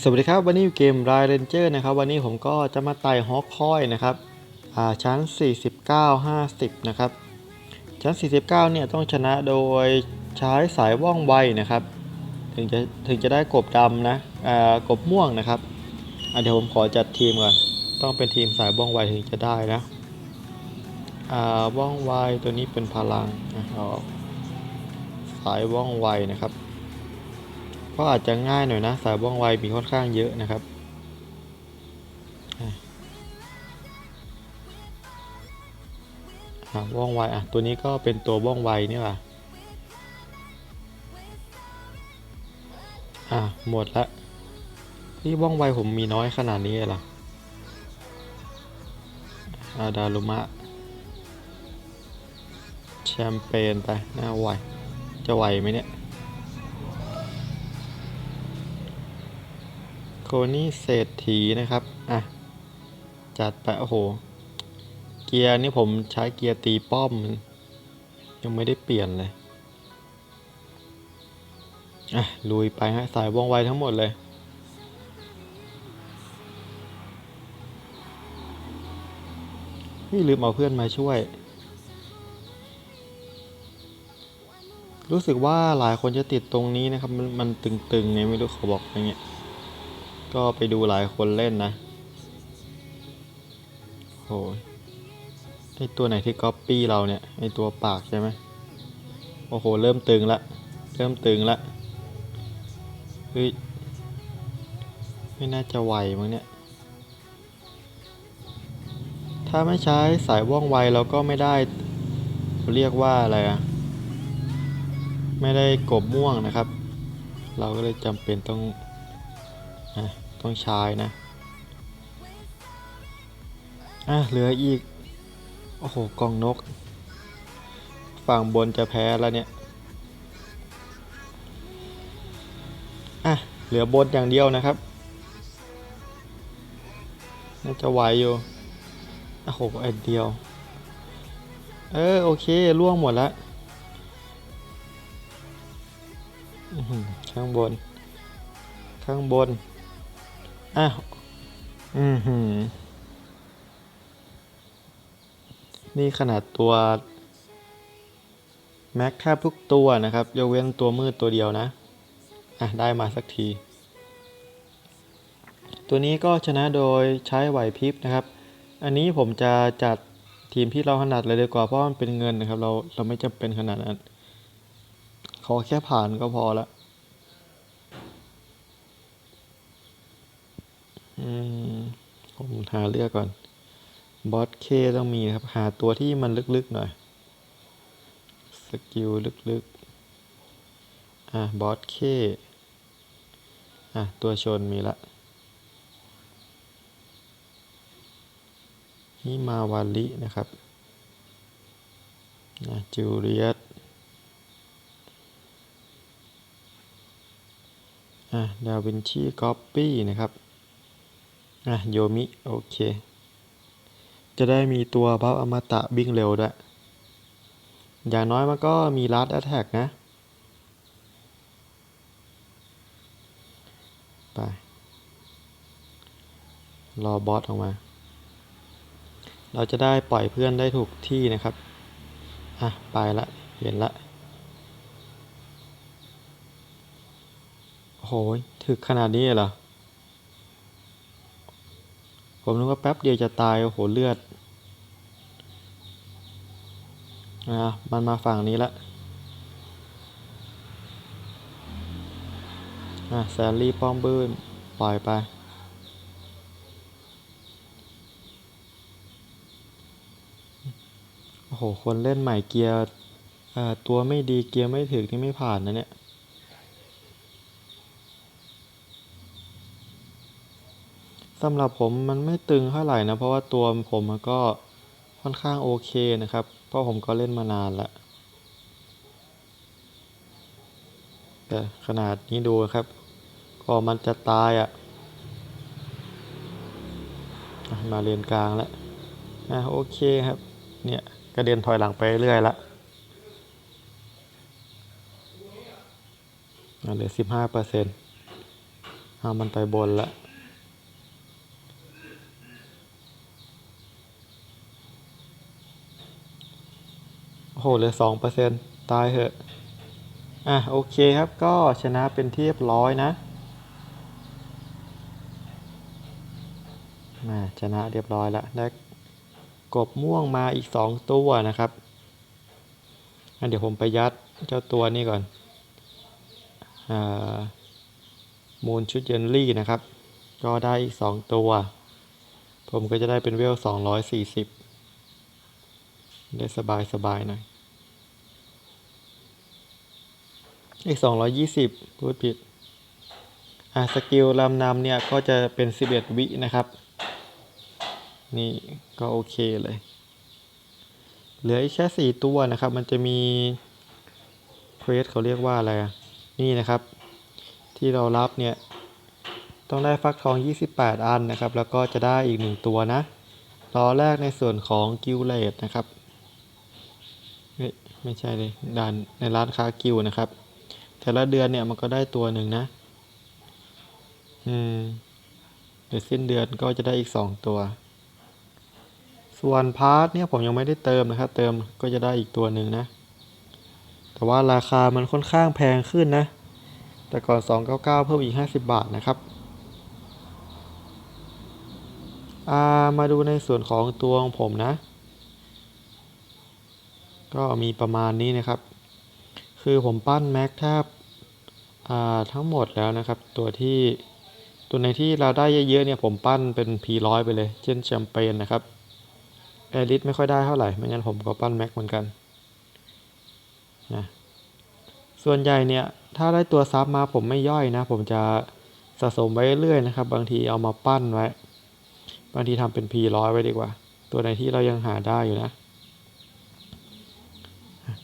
สวัสดีครับ วันนี้อยู่เกม r ายเรนเจอร์นะครับวันนี้ผมก็จะมาไต่ฮอคคอยนะครับอ่าชั้น 49 50 นะครับ ชั้น 49 เนี่ยต้องชนะโดยใช้สายว่องไวนะครับ ถึงจะถึงจะได้กบดำนะกบม่วงนะครับเดี๋ยวผมขอจัดทีมก่อน ต้องเป็นทีมสายว่องไวถึงจะได้นะว่องไวตัวนี้เป็นพลังนะเอาสายว่องไวนะครับ ก็อาจจะง่ายหน่อยนะ สายว่องไวมีค่อนข้างเยอะนะครับอะอะว่องไวอะตัวนี้ก็เป็นตัวว่องไวนี่แหละอะหมดละที่ว่องไวผมมีน้อยขนาดนี้เลยเหรออาดารุมะ แชมเปญไปหน้าไหวจะไหวไหมเนี่ย โคนี่เศรษฐีนะครับ อะ จัดไปโอ้โห เกียร์นี่ผมใช้เกียร์ตีป้อม ยังไม่ได้เปลี่ยนเลย อะ ลุยไปฮะ สายว่องไวทั้งหมดเลยนี่ลืมเอาเพื่อนมาช่วย รู้สึกว่าหลายคนจะติดตรงนี้นะครับ มันมันตึงๆไงไม่รู้เขาบอกอย่างเงี้ย ก็ไปดูหลายคนเล่นนะ โหยไอตัวไหนที่ก๊อปปี้เราเนี่ย ไอตัวปากใช่ไหมโอ้โห เริ่มตึงละ เริ่มตึงละ เฮ้ย ไม่น่าจะไหวมั้งเนี่ย ถ้าไม่ใช้สายว่องไวเราก็ไม่ได้ เรียกว่าอะไรอะไม่ได้กบม่วงนะครับ เราก็เลยจำเป็นต้อง อะ ต้องใช้นะ อะ เหลืออีก โอ้โหกองนก ฝั่งบนจะแพ้แล้วเนี่ย อะ เหลือบนอย่างเดียวนะครับ น่าจะไหวอยู่ โอ้โหไอเดียว เออ โอเค ล่วงหมดแล้วอื้อหือข้างบน ข้างบน อ้าวอือหือ นี่ขนาดตัว แม็กแทบทุกตัวนะครับยกเว้นตัวมืดตัวเดียวนะ อะ ได้มาสักที ตัวนี้ก็ชนะโดยใช้ไหวพริบนะครับ อันนี้ผมจะจัดทีมที่เราถนัดเลยดีกว่าเพราะมันเป็นเงินนะครับ เราเราไม่จำเป็นขนาดนั้น ขอแค่ผ่านก็พอละ อืม ผมหาเลือกก่อน บอสเคต้องมีครับ หาตัวที่มันลึกๆหน่อย สกิลลึกๆ อะ บอสเคอะ ตัวชนมีละฮิมาวาลินะครับนะจูเลียตอะ ดาวินชีก๊อปปี้นะครับ อะโยมิ โอเค จะได้มีตัวบัฟอมตะวิ่งเร็วด้วย อย่างน้อยมันก็มีลัดแอ t แทกนะ ไป รอบอสออกมา เราจะได้ปล่อยเพื่อนได้ถูกที่นะครับ อะ ไปละ เห็นละโอ้โหถึกขนาดนี้เหรอ ผมนึกว่าแป๊บเดียวจะตาย โอ้โห เลือดอะมันมาฝั่งนี้ละอะแซลลี่ป้อมบื้น ปล่อยไป โอ้โห คนเล่นใหม่เกียร์ตัวไม่ดีเกียร์ไม่ถึกนี่ไม่ผ่านนะเนี่ย สำหรับผมมันไม่ตึงเท่าไหร่นะ เพราะว่าตัวผมมันก็ค่อนข้างโอเคนะครับ เพราะผมก็เล่นมานานแล้วแต่ขนาดนี้ดูครับก็มันจะตายอะ่ะ มาเรียนกลางแล้วอะโอเคครับ เนี่ยกระเด็นถอยหลังไปเรื่อยละเหลือสิบห้าเปอร์เซ็นต์เอามันไปบนละโอ้โหเหลือสองเปอร์เซ็นต์ตายเหอะ อะโอเคครับก็ชนะเป็นที่เรียบร้อยนะมาชนะเรียบร้อยแล้วได้กบม่วงมาอีกสองตัวนะครับงั้นเดี๋ยวผมไปยัดเจ้าตัวนี้ก่อนอ่ามูลชุดเยนลี่นะครับ ก็ได้อีกสองตัว ผมก็จะได้เป็นเวลสองร้อยสี่สิบได้สบายสบายๆหน่อย อีกสองร้อยยี่สิบพูดผิด อะสกิลลำนำเนี่ยก็จะเป็นสิบเอ็ดวินะครับ นี่ก็โอเคเลย เหลืออีกแค่สี่ตัวนะครับ มันจะมีเควสเขาเรียกว่าอะไร นี่นะครับ ที่เรารับเนี่ย ต้องได้ฟักทอง 28 อันนะครับ แล้วก็จะได้อีกหนึ่งตัวนะรอแรกในส่วนของกิลเลตนะครับ ไม่ใช่เลยด่านในร้านค้ากิลนะครับ แต่ละเดือนเนี่ยมันก็ได้ตัวหนึ่งนะ อืมเดี๋ยวสิ้นเดือนก็จะได้อีกสองตัว ส่วนพาร์ทเนี่ยผมยังไม่ได้เติมนะครับ เติมก็จะได้อีกตัวหนึ่งนะ แต่ว่าราคามันค่อนข้างแพงขึ้นนะ แต่ก่อน 299 เพิ่มอีก 50 บาทนะครับามาดูในส่วนของตัวของผมนะ ก็มีประมาณนี้นะครับ คือผมปั้นแม็กแทบอ่า ทั้งหมดแล้วนะครับตัวที่ตัวในที่เราได้เยอะๆเนี่ยผมปั้นเป็น P100 ไปเลย เช่นแชมเปญนะครับแอริสไม่ค่อยได้เท่าไหร่ไม่งั้นผมก็ปั้นแม็กเหมือนกันนะส่วนใหญ่เนี่ยถ้าได้ตัวซับมาผมไม่ย่อยนะ ผมจะสะสมไว้เรื่อยๆนะครับ บางทีเอามาปั้นไว้ บางทีทำเป็น P100 ไว้ดีกว่า ตัวไหนที่เรายังหาได้อยู่นะ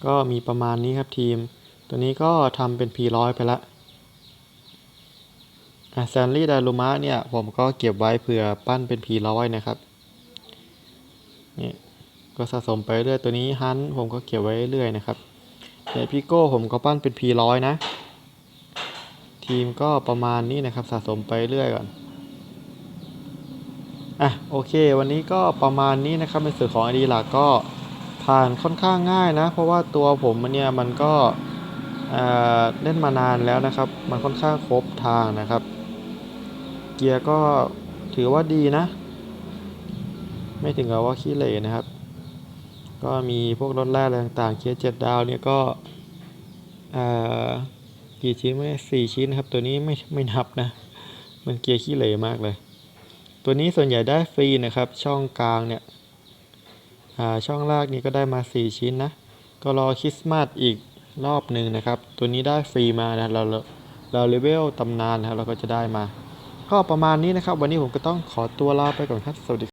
ก็มีประมาณนี้ครับทีม ตัวนี้ก็ทำเป็น P100 ไปล แซนลี่ดารุมะเนี่ย ผมก็เก็บไว้เผื่อปั้นเป็น P100 นะครับนี่ก็สะสมไปเรื่อยตัวนี้ฮันผมก็เก็บไว้เรื่อยนะครับแต่พี่โก้ผมก็ปั้นเป็น P100 นะ ทีมก็ประมาณนี้นะครับสะสมไปเรื่อยก่อนอะโอเค วันนี้ก็ประมาณนี้นะครับในส่วนของไอดีหลักก็ผ่านค่อนข้างง่ายนะ เพราะว่าตัวผมเนี่ยมันก็อ่อเล่นมานานแล้วนะครับ มันค่อนข้างครบทางนะครับ เกียร์ก็ถือว่าดีนะ ไม่ถึงกับว่าขี้เหร่นะครับ ก็มีพวกรถแร่อะไรต่างๆเกียร์เจ็ดดาวเนี่ยก็กี่ชิ้นไม่สี่ชิ้นครับ ตัวนี้ไม่ไม่นับนะ มันเกียร์ขี้เหร่มากเลย ตัวนี้ส่วนใหญ่ได้ฟรีนะครับ ช่องกลางเนี่ยช่องลางนี้ก็ได้มา 4 ชิ้นนะ ก็รอคริสต์มาสอีกรอบหนึ่งนะครับ ตัวนี้ได้ฟรีมานะเราเราเราเลเวลตำนานนะครับเราก็จะได้มา ก็ประมาณนี้นะครับ วันนี้ผมก็ต้องขอตัวลาไปก่อนครับ สวัสดี